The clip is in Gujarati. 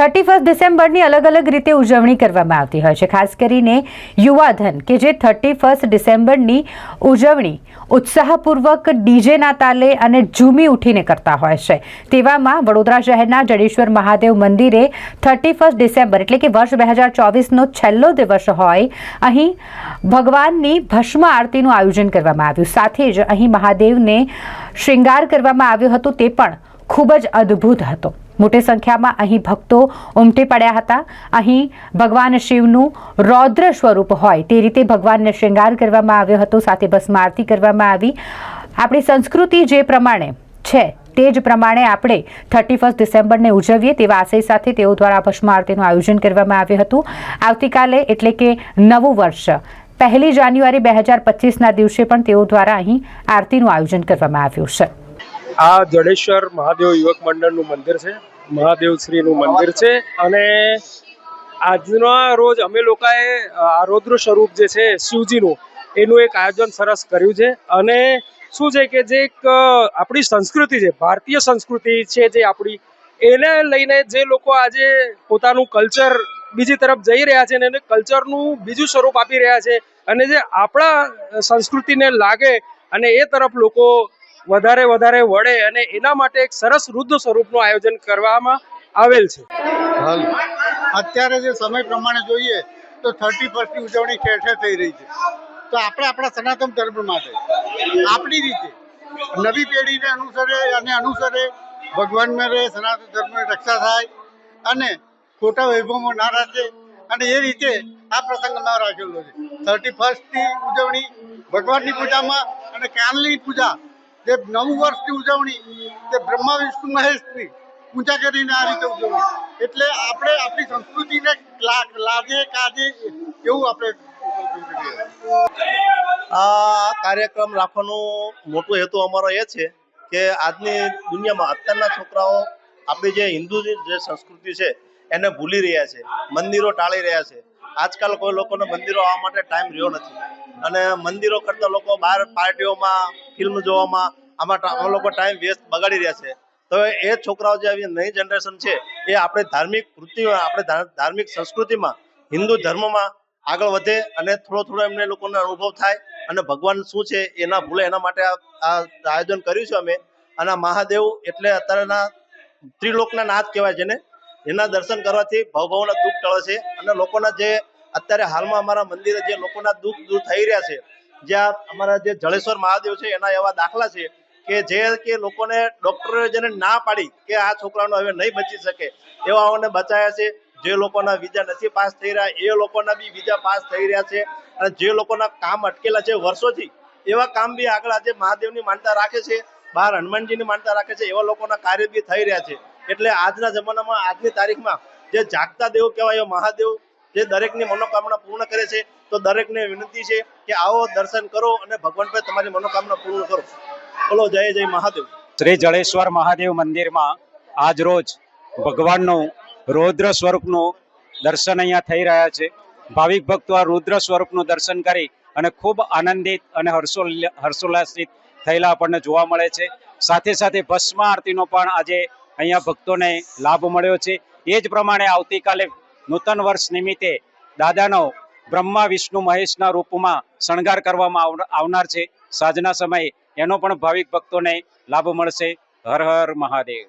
થર્ટી ફર્સ્ટ ડિસેમ્બરની અલગ અલગ રીતે ઉજવણી કરવામાં આવતી હોય છે. ખાસ કરીને યુવાધન કે જે થર્ટી ફર્સ્ટ ડિસેમ્બરની ઉજવણી ઉત્સાહપૂર્વક ડીજેના તાલે અને ઝૂમી ઉઠીને કરતા હોય છે. તેવામાં વડોદરા શહેરના જડેશ્વર મહાદેવ મંદિરે થર્ટી ફર્સ્ટ ડિસેમ્બર એટલે કે વર્ષ બે હજાર ચોવીસનો છેલ્લો દિવસ હોય, અહીં ભગવાનની ભસ્મ આરતીનું આયોજન કરવામાં આવ્યું. સાથે જ અહીં મહાદેવને શૃંગાર કરવામાં આવ્યો હતો તે પણ ખૂબ જ અદ્ભુત હતો. મોટી સંખ્યામાં અહીં ભક્તો ઉમટી પડ્યા હતા. અહીં ભગવાન શિવનું રૌદ્ર સ્વરૂપ હોય તે રીતે ભગવાનને શૃંગાર કરવામાં આવ્યો હતો, સાથે ભસ્મ આરતી કરવામાં આવી. આપણી સંસ્કૃતિ જે પ્રમાણે છે તે જ પ્રમાણે આપણે થર્ટી ફર્સ્ટ ડિસેમ્બરને ઉજવીએ તેવા આશય સાથે તેઓ દ્વારા ભસ્મ આરતીનું આયોજન કરવામાં આવ્યું હતું. આવતીકાલે એટલે કે નવું વર્ષ, પહેલી જાન્યુઆરી બે હજાર પચીસના દિવસે પણ તેઓ દ્વારા અહીં આરતીનું આયોજન કરવામાં આવ્યું છે. આ જડેશ્વર મહાદેવ યુવક મંડળનું મંદિર છે. મહાદેવ શ્રીનું મંદિર છે. અને આજના રોજ અમે લોકોએ આ રૌદ્ર સ્વરૂપ જે છે, શિવજીનું, એનું એક આયોજન સરસ કર્યું છે. અને શું છે કે જે એક આપણી સંસ્કૃતિ છે, ભારતીય સંસ્કૃતિ છે જે આપણી, એને લઈને જે લોકો આજે પોતાનું કલ્ચર બીજી તરફ જઈ રહ્યા છે અને એને કલ્ચરનું બીજું સ્વરૂપ આપી રહ્યા છે. અને જે આપણા સંસ્કૃતિને લાગે અને એ તરફ લોકો વધારે વધારે વળે અને એના માટે એક સરસ વૃદ્ધ સ્વરૂપનું આયોજન કરવામાં આવેલ છે. અત્યારે જે સમય પ્રમાણે જોઈએ તો થર્ટી ફર્સ્ટની ઉજવણી ઠેર ઠેર થઈ રહી છે. તો આપણે આપણા સનાતન ધર્મ માટે, આપણી રીતે, નવી પેઢીને અનુસરે અને અનુસરે ભગવાનમાં રહે સનાતન ધર્મની રક્ષા થાય અને ખોટા વૈભવમાં ના રાખે અને એ રીતે આ પ્રસંગ ના રાખેલો છે. થર્ટી ફર્સ્ટની ઉજવણી ભગવાનની પૂજામાં અને કાલની પૂજા જે નવું વર્ષની ઉજવણી તે બ્રહ્મા, વિષ્ણુ, મહેશની પૂજા કરીને આ રીતે ઉજવણી. એટલે આપણે આપણી સંસ્કૃતિને લાગે, કાજે એવું આપણે આ કાર્યક્રમ રાખવાનો મોટો હેતુ અમારો એ છે કે આજની દુનિયામાં અત્યારના છોકરાઓ, આપણી જે હિન્દુ જે સંસ્કૃતિ છે, એને ભૂલી રહ્યા છે. મંદિરો ટાળી રહ્યા છે. આજકાલ કોઈ લોકોને મંદિરો આવવા માટે ટાઈમ રહ્યો નથી. અને મંદિરો કરતા લોકો બહાર પાર્ટીઓમાં ફિલ્મ જોવામાં, આમાં લોકો ટાઈમ વેસ્ટ બગાડી રહ્યા છે. તો એ છોકરાઓ જે આવી નવી જનરેશન છે, એ આપણે ધાર્મિક વૃત્તિમાં આપણે ધાર્મિક સંસ્કૃતિમાં, હિન્દુ ધર્મમાં આગળ વધે અને થોડો થોડો એમને લોકોને અનુભવ થાય અને ભગવાન શું છે એના ભૂલે એના માટે આ આયોજન કર્યું છે અમે. અને મહાદેવ એટલે અત્યારના ત્રિલોકના નાથ કહેવાય જેને. એના દર્શન કરવાથી ભવભવના દુઃખ ટળે છે અને લોકોના જે અત્યારે હાલમાં અમારા મંદિરે જે લોકોના દુઃખ દૂર થઈ રહ્યા છે જ્યાં અમારા જે જળેશ્વર મહાદેવ છે, એના એવા દાખલા છે કે જે કે લોકોને ડોક્ટરે જેને ના પાડી કે આ છોકરાનો હવે નહીં બચી શકે એવાઓને બચાયા છે. જે લોકોના વિઝા નથી પાસ થઈ રહ્યા, એ લોકોના બી વિઝા પાસ થઈ રહ્યા છે અને જે લોકોના કામ અટકેલા છે વર્ષોથી, એવા કામ બી આગળ આજે મહાદેવની માનતા રાખે છે, બહાર હનુમાનજીની માનતા રાખે છે, એવા લોકોના કાર્ય બી થઈ રહ્યા છે. એટલે આજના જમાનામાં, આજની તારીખમાં જે જાગતા દેવ કહેવાય મહાદેવ જે દરેકની મનોકામના પૂર્ણ કરે છે, તો દરેકને વિનંતી છે કે આવો દર્શન કરો અને ભગવાન પર તમારી મનોકામના પૂર્ણ કરો. બોલો, જય જય મહાદેવ. શ્રી જળેશ્વર મહાદેવ મંદિરમાં આજ રોજ ભગવાનનું રૌદ્ર સ્વરૂપનું દર્શન અહીંયા થઈ રહ્યા છે. ભાવિક ભક્તો આ રુદ્ર સ્વરૂપનું દર્શન કરી અને ખૂબ આનંદિત અને હર્ષોલ્લ હર્ષોલ્લાસિત થયેલા આપણને જોવા મળે છે. સાથે સાથે ભસ્મ આરતીનો પણ આજે અહીંયા ભક્તોને લાભ મળ્યો છે. એ જ પ્રમાણે આવતીકાલે નૂતન વર્ષ નિમિત્તે દાદાનો બ્રહ્મા, વિષ્ણુ, મહેશના રૂપમાં શણગાર કરવામાં આવનાર છે. સાંજના સમયે એનો પણ ભાવિક ભક્તોને લાભ મળશે. હર હર મહાદેવ.